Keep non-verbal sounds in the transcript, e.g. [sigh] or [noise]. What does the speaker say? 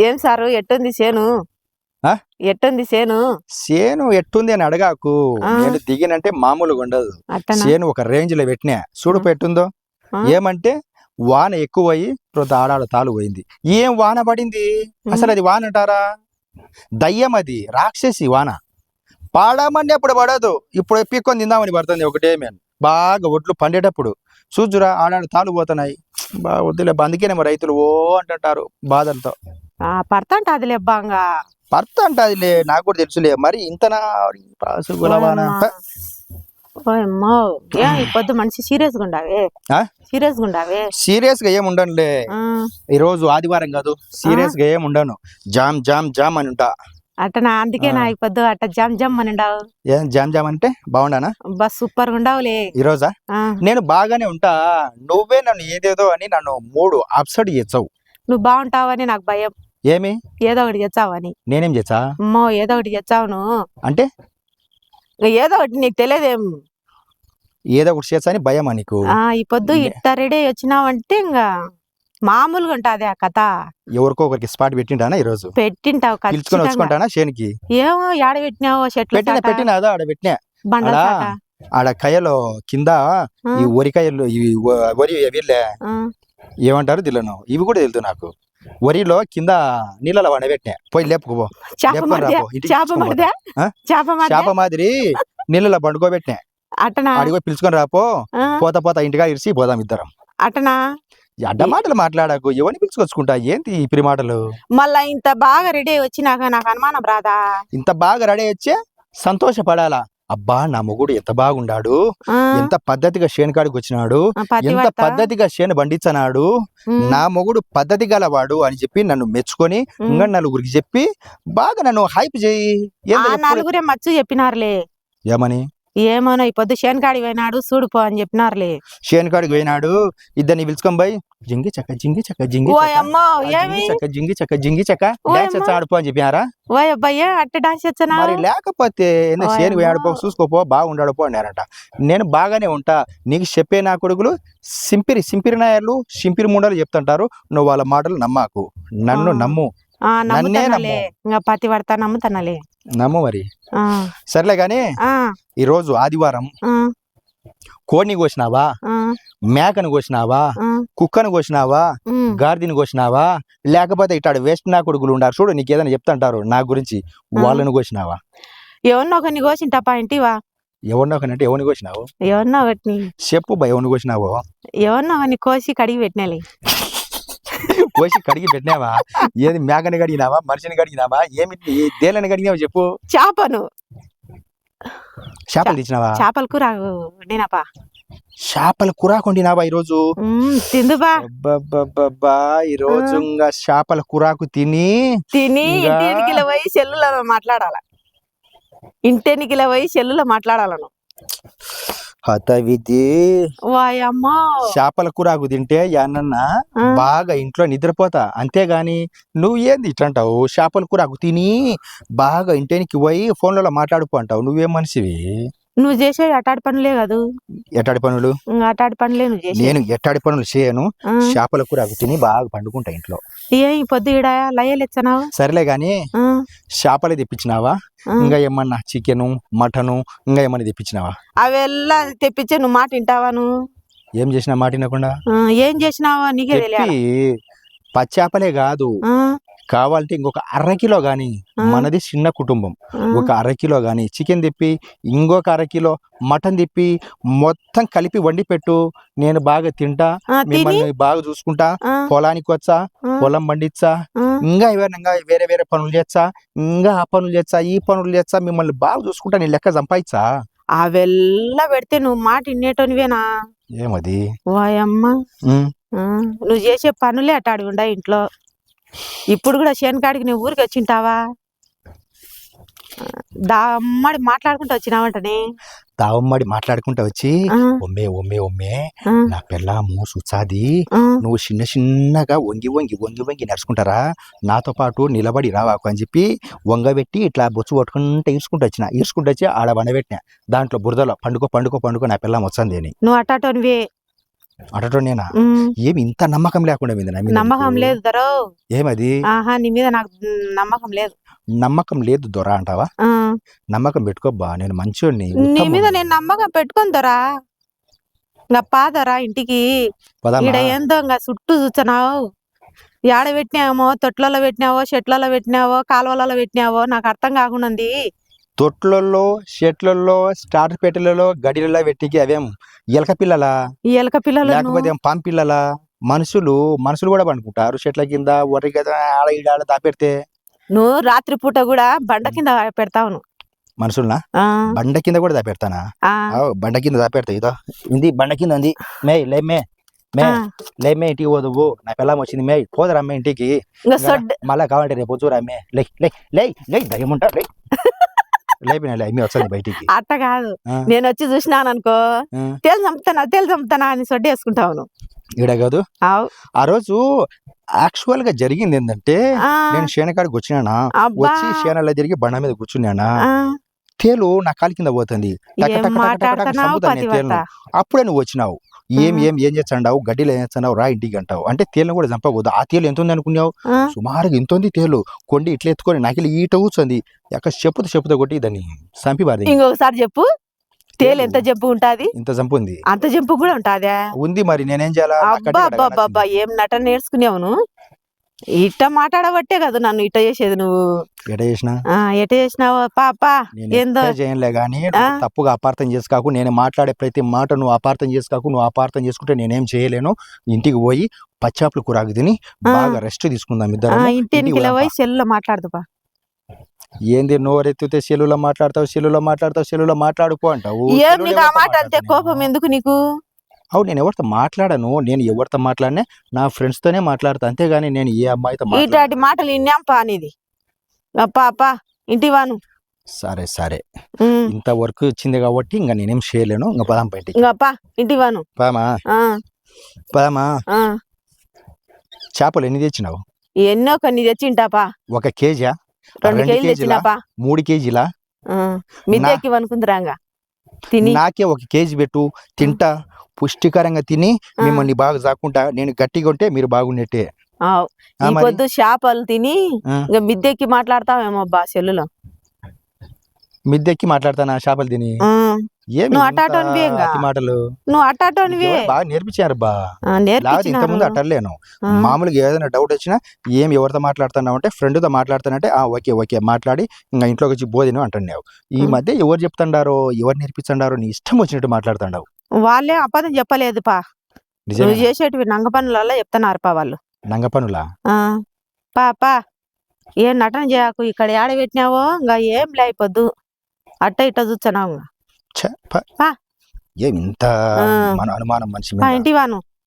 ఏం సారు? ఎట్టుంది చేను? ఆ? ఎట్టుంది చేను? సేను ఎట్టుంది అని అడగాకు. నేను దిగినంటే మామూలుగా ఉండదు. సేను ఒక రేంజ్లో పెట్టినా. చూడు. పెట్టుందో. ఏమంటే వాన ఎక్కువయ్యి ఆడాడ తాలు పోయింది. ఏం వాన పడింది? అసలు అది వాన అంటారా? దయ్యం అది రాక్షసి వాన. పాడమని ఎప్పుడు పడదు. ఇప్పుడు పీక్కొని తిందామని పడుతుంది ఒకటే మేన్. బాగా ఒడ్లు పండేటప్పుడు. చూజురా ఆడాడ తాలు పోతున్నాయి. బాగా వద్దులే అందుకేనేమో రైతులు ఓ అంటుంటారు బాధలతో. ఆ, పడతాంట అది లేబ్బాంగా భర్త అంటదిలే నాకు కూడా తెలుసులే మరి ఇంతనా పొద్దు మనిషి సీరియస్గా ఉండావే? ఆ? సీరియస్గా ఉండావే సీరియస్గా ఏం ఉండనులే ఈ రోజు ఆదివారం కాదు సీరియస్గా ఏం ఉండను. జామ్ జామ్ జామ్ అని ఉంటా అట్టనా అందుకే నా ఈ పొద్దు అట్ట జమ్ జమ్ అని ఉండావు ఏం జామ్ జామ్ అంటే బాగుండానా? బస్ సూపర్గా ఉండవులే ఈ రోజా? నేను బాగానే ఉంటా. నువ్వే నన్ను ఏదేదో అని నన్ను మూడు అప్సెట్ చేసావు. నువ్వు బాగుంటావని నాకు భయం. ఏమి? ఏదో ఒకటి చేస్తావని నేనేం చేసా అమ్మో ఏదో ఒకటి చేస్తావు నువ్వు అంటే ఏదో ఒకటి నీకు తెలియదేం? ఏదో ఒకటి చేసా అని భయమా నీకు? ఆ ఈ పొద్దు ఇట్ట రెడీ వచ్చినావంటే ఇంకా మామూలుగా ఉంటది ఆ కథ. ఎవరికో ఒకరికి స్పాట్ పెట్టింటానా ఈ రోజు పెట్టింటావు పిలుచుకొని ఖచ్చితంగా వచ్చుకుంటానా చేనికి ఏమో యాడ పెట్టినావో చెట్లు పెట్టిన చాట, పెట్టిన అదా ఆడ పెట్టినా. బండల ఆడ చాట. ఆడ కయ్యలో కింద ఆ, ఈ వరికాయలు ఈ వ- వరి వీళ్ళే ఆ, ఏమంటారు దిల్లను? ఇవి కూడా తెలుసు నాకు. వరిలో కింద నీళ్ళలో వడబెట్టినా పోయి లేపుకుపో. చేప మాదిరి నీళ్ళలో పండుకోబెట్టినా అట్టనా? అడిగో పిలుచుకొని రాపో. పోత పోత ఇంటిగా ఇరిసి పోదాం ఇద్దరం. అట్టనా? అడ్డ మాటలు మాట్లాడకు. ఎవరిని పిలుచుకొచ్చుకుంటా? ఏంటి ఈ పిరి మాటలు? మళ్ళా ఇంత బాగా రెడీ వచ్చినాక నాకు అనుమానం రాదా? ఇంత బాగా రెడీ వచ్చే సంతోషపడాలా? అబ్బా నా మొగుడు ఎంత బాగుండాడు. ఎంత పద్ధతిగా శేనుకాడికి వచ్చినాడు. ఎంత. పద్ధతిగా శేను బండించనాడు ఉమ్, నా మొగుడు పద్ధతి గలవాడు అని చెప్పి నన్ను మెచ్చుకొని. ఇంకా నలుగురికి చెప్పి బాగా నన్ను హైప్ చేయి. నలుగురే మచ్చు చెప్పినారులే. ఏమని? ఏమోనో ఈ పొద్దు శేనకాడి పోయినాడు చూడుపో అని చెప్పినారులే. శేనుకాడికి పోయినాడు ఇద్దరిని పిలుచుకొని పోయి జింగి చక్క జింగి చక్క జింగి చక్క, జింగి చక్క జింగి చక్క డాన్స్. ఆడుపో అని చెప్పినారా? ఓ అబ్బాయ్యా అట్ట డాన్స్ చేస్తున్నా మరి లేకపోతే శేను. ఆడుపో చూసుకోపో బాగుండాడు పో అన్నారంట. నేను బాగానే ఉంటా నీకు చెప్పే నా కొడుకులు సింపిరి సింపిరి నాయర్లు సింపిరి ముండలు చెప్తుంటారు నువ్వు వాళ్ళ మాటలు నమ్మాకు. నన్ను. నమ్ము. నన్నే నమ్ముతానలే. నమ్ము మరి. సర్లే గాని ఈ రోజు ఆదివారం కోడిని కోసినావా? మేకను కోసినావా? కుక్కను కోసినావా? ఉమ్. గాడిదని కోసినావా? లేకపోతే ఇట్లాడు వేస్ట్ నా కొడుకులు ఉండారు చూడు నీకు ఏదైనా చెప్తుంటారు నా గురించి. వాళ్ళని కోసినావా? ఎవరినో ఒకరిని కోసింటప్పా ఇంటివా? ఎవరినో ఒకనంటే ఎవరిని కోసినావు? ఎవరినో ఒకటిని చెప్పు బా ఎవరిని కోసినావో? ఎవరినో ఒకరిని కోసి కడిగి పెట్టినాలి కోసి కడిగి పెట్టినావా? ఏది మేకని కడిగినావా? మనిషిని కడిగినావా? ఏమి దేలని కడిగినావా చెప్పు. చేపను. చేపలు తెచ్చినావా? చేపల కూర వండినప్పా చేపల కూర కొండినావా ఈ రోజు ఉమ్, తిందుబా. అబ్బబ్బబ్బబ్బా, ఈ రోజు ఇంకా చేపల కూరాకు తిని తిని? ఇంటికి పోయి సెల్లులో మాట్లాడాల. ఇంటికి పోయి సెల్లులో మాట్లాడాలను. హత విధి వాయమ్మో చేపల కూరాకు తింటే యానన్నా బాగా ఇంట్లో నిద్రపోతా. అంతేగాని నువ్వు ఏంది ఇట్లంటావు చేపల కూరాకు తిని బాగా ఇంటికి పోయి ఫోన్లలో మాట్లాడుకో అంటావు నువ్వేం మనిషివి? నువ్వు చేసే అటాడి పనులే కాదు. ఎట్టాడి పనులు? అటాడి పనులే నువ్వు చేసే నేను ఎట్టాడి పనులు చేయను. చేపల కూర అవి తిని బాగా పండుకుంటా ఇంట్లో. ఏ పొద్దు ఈడ లయ్యలిచ్చనావు సరేలే గాని చేపలే తెప్పించినావా? ఇంకా ఏమన్నా చికెను మటను ఇంకా ఏమన్నా తెప్పించినావా? అవెల్లా తెప్పించే నువ్వు మాట వింటావా నువ్వు? ఏం చేసినా మాట వినకుండా? ఏం చేసినావా నీకే తెలియాలి? పచ్చేపలే కాదు. కావాలంటే ఇంకొక అరకిలో కానీ మనది చిన్న కుటుంబం. ఒక అరకిలో కానీ చికెన్ తిప్పి ఇంకొక అరకిలో మటన్ తిప్పి మొత్తం కలిపి వండి పెట్టు. నేను బాగా తింటా మిమ్మల్ని బాగా చూసుకుంటా. పొలానికి వచ్చా పొలం పండిచ్చా ఇంకా ఎవరినంగా వేరే వేరే పనులు చేస్తా ఇంకా ఆ పనులు చేస్తా ఈ పనులు చేస్తా మిమ్మల్ని బాగా చూసుకుంటా నేను లెక్క సంపాదించా అవెల్లా పెడితే నువ్వు మాట ఇన్నేటోనివేనా? ఏమది? నువ్వు చేసే పనులే అట్టాడు ఉండ ఇంట్లో. ఇప్పుడు కూడా శనికాడికి నువ్వు ఊరికి వచ్చింటావా? దమ్మడి మాట్లాడుకుంటూ వచ్చినావంటనే. తావమ్మడి మాట్లాడుకుంటా వచ్చి ఒమ్మే ఒమ్మే ఒమ్మే నా పిల్లము సుచాది నువ్వు చిన్న చిన్నగా వంగి వంగి వంగి వంగి నడుచుకుంటారా? నాతో పాటు నిలబడి రావాకు అని చెప్పి వంగబెట్టి ఇట్లా బొచ్చు పట్టుకుంటే ఈడ్చుకుంటూ వచ్చిన. ఈడ్చుకుంటూ వచ్చి ఆడ వండబెట్టిన దాంట్లో బురదలో పండుకో పండుకో పండుకో నా పిల్లం వచ్చింది అని. నువ్వు అట్టాటోనివే. అటటో నేనా? ఉమ్, ఏమి ఇంత నమ్మకం లేకుండా మీద నమ్మకం? లేదు దొరో. ఏమది? ఆహా నీ మీద నాకు నమ్మకం లేదు. నమ్మకం లేదు దొర అంటావా? నమ్మకం పెట్టుకోబ్బా నేను మంచోడిని నీ. మీద నేను నమ్మకం పెట్టుకొని దొరా. ఇంకా పాదరా ఇంటికి. ఈడ ఏందో ఇంకా చుట్టూ చూస్తున్నావు. ఏడ పెట్టినామో తొట్లలో పెట్టినావో చెట్లలో పెట్టినావో కాలువలలో పెట్టినావో నాకు అర్థం కాకుండా తొట్లలో షెట్లలో స్టార్టర్ పెట్టెలలో గడిలలో పెట్టికి అవేం ఎలక పిల్లలా? ఎలక పిల్లలు లేకపోతే ఏం పాం పిల్లలా? మనుషులు మనుషులు కూడా పండుకుంటారు చెట్ల కింద వరి కదా ఆడ ఈడ ఆడ దాపెడితే. నువ్వు రాత్రి పూట కూడా బండ కింద పెడతావును మనుషులనా? ఆ, బండ కింద కూడా దాపెడతానా? ఆ, ఆవ్, బండ కింద దాపెడతా ఇదో. ఇది బండ కింద ఉంది. మే లే మే మే ఆ. లే మే ఇంటికి పోదువు నా పిల్లం వచ్చింది మే పోదరా మే ఇంటికి. ఇంకా మళ్ళా కావాలంటే రేపు చూరా మే లే లే లే లే దయ్యం ఉంటా లే. [laughs] లేపిన లే అమ్మి వస్తుంది బయటికి. అట్ట కాదు. నేను వచ్చి చూసినాను అనుకో తేలు చంపుతానా తేలు చంపుతానా అని సొడ్డు వేసుకుంటావును కాదు. ఆ రోజు యాక్చువల్గా జరిగింది ఏంటంటే నేను శేనకాడికి వచ్చినానా? వచ్చి శేనలో తిరిగి బండ మీద కూర్చున్నానా? తేలు నా కాలి కింద పోతుంది. అప్పుడే నువ్వు వచ్చినావు. ఏం. ఏం ఏం చేస్తాండావు? గడ్డిలో ఏం చేస్తున్నావు రా ఇంటికి అంటావు. అంటే తేలను కూడా చంపకూడదు. ఆ తేలు ఎంత ఉంది అనుకున్నావు? సుమారుగా ఇంత ఉంది తేలు? కొండి ఇట్లా ఎత్తుకొని నాకిలి ఈట కూర్చుంది. ఎక్కడ చెప్పుతో చెప్పుతో కొట్టి దాన్ని చంపి బారది ఇంకొకసారి చెప్పు. తేలు ఎంత జంపు ఉంటాది? ఇంత చంపుంది అంత జంపు కూడా ఉంటాదా? ఉంది మరి నేనేం చేయాలా? అబ్బా అబ్బా అబ్బా ఏం నట నేర్చుకునేవు నువ్వు ఇట్ట మాట్లాడబట్టే కదా నన్ను ఇట్ట చేసేది నువ్వు. ఎట చేసిన ఆ ఎట్ట చేసినావు పాపా ఏందో కానీ ఆ? తప్పుగా అపార్థం చేసుకోకు నేను మాట్లాడే ప్రతి మాట నువ్వు అపార్థం చేసుకోకు నువ్వు అపార్థం చేసుకుంటే నేనేం చేయలేను ఇంటికి పోయి పచ్చాపులు కూరాకు తిని. బాగా రెస్ట్ తీసుకుందాం ఇద్దరం ఇంటికి పోయి సెల్లో మాట్లాడుతుపా ఏంది నోరెత్తితే సెల్లులో మాట్లాడతావు సెల్లులో మాట్లాడతావు సెల్లులో మాట్లాడుకో అంటావు కోపం? ఎందుకు నీకు అవును నేను ఎవరితో మాట్లాడను నేను ఎవరితో మాట్లాడినా నా ఫ్రెండ్స్ తోనే మాట్లాడతా అంతేగాని నేను ఏ అమ్మాయితో. ఇట్లాంటి మాటలు ఇన్నాంపా అనేది పాపా ఇంటి వాను. సరే సరే. ఇంత వర్క్ వచ్చింది కాబట్టి ఇంకా నేనేం చేయలేను ఇంకా పదాం బయటికి ఇంకా పా ఇంటి వాను. పదామా? ఆ, పదామా. చేపలు ఎన్ని తెచ్చినావు? ఎన్నో కొన్ని తెచ్చింటాపా ఒక కేజా రెండు కేజీలు? తెచ్చినాపా మూడు కేజీలా? మిద్దెక్కి వనుకుందిరాంగా తిని. నాకే ఒక కేజీ పెట్టు తింటా. పుష్టికరంగా తిని మిమ్మల్ని బాగా జాకుంటా నేను గట్టిగా ఉంటే మీరు బాగున్నట్టే. ఆ ఈ? పొద్దు చేపలు తిని. ఇంకా మిద్దెక్కి మాట్లాడతావేమో బా సెల్లులో. మిద్దెక్కి మాట్లాడతానా చేపలు తిని? నువ్వు మాటలు? నువ్వు అట్టాటోనివే. ఎవరు బాగా నేర్పించారు బా ఇంత ముందు అట్టలేను. మామూలుగా ఏదైనా డౌట్ వచ్చినా ఏం ఎవరితో మాట్లాడుతున్నావు అంటే ఫ్రెండ్తో మాట్లాడుతానంటే ఆ ఓకే ఓకే మాట్లాడి ఇంకా ఇంట్లోకి వచ్చి బోధిను అంటున్నావు. ఈ. మధ్య ఎవరు చెప్తుండారో ఎవరు నేర్పిస్తుండారో నీ ఇష్టం వచ్చినట్టు మాట్లాడుతుండవు. వాళ్ళే అబద్ధం చెప్పలేదు పా నువ్వు చేసేటివి నంగ పనులలో చెప్తున్నారు పా వాళ్ళు. నంగ పనులా? ఆ, పా పా. ఏం నటన చేయకు ఇక్కడ ఏడ పెట్టినావో ఇంకా ఏం లేకపోద్దు అట్ట ఇట్ట చూస్తున్నావు ఇంత అనుమానం మనిషి పా మీద ఇంటి వాను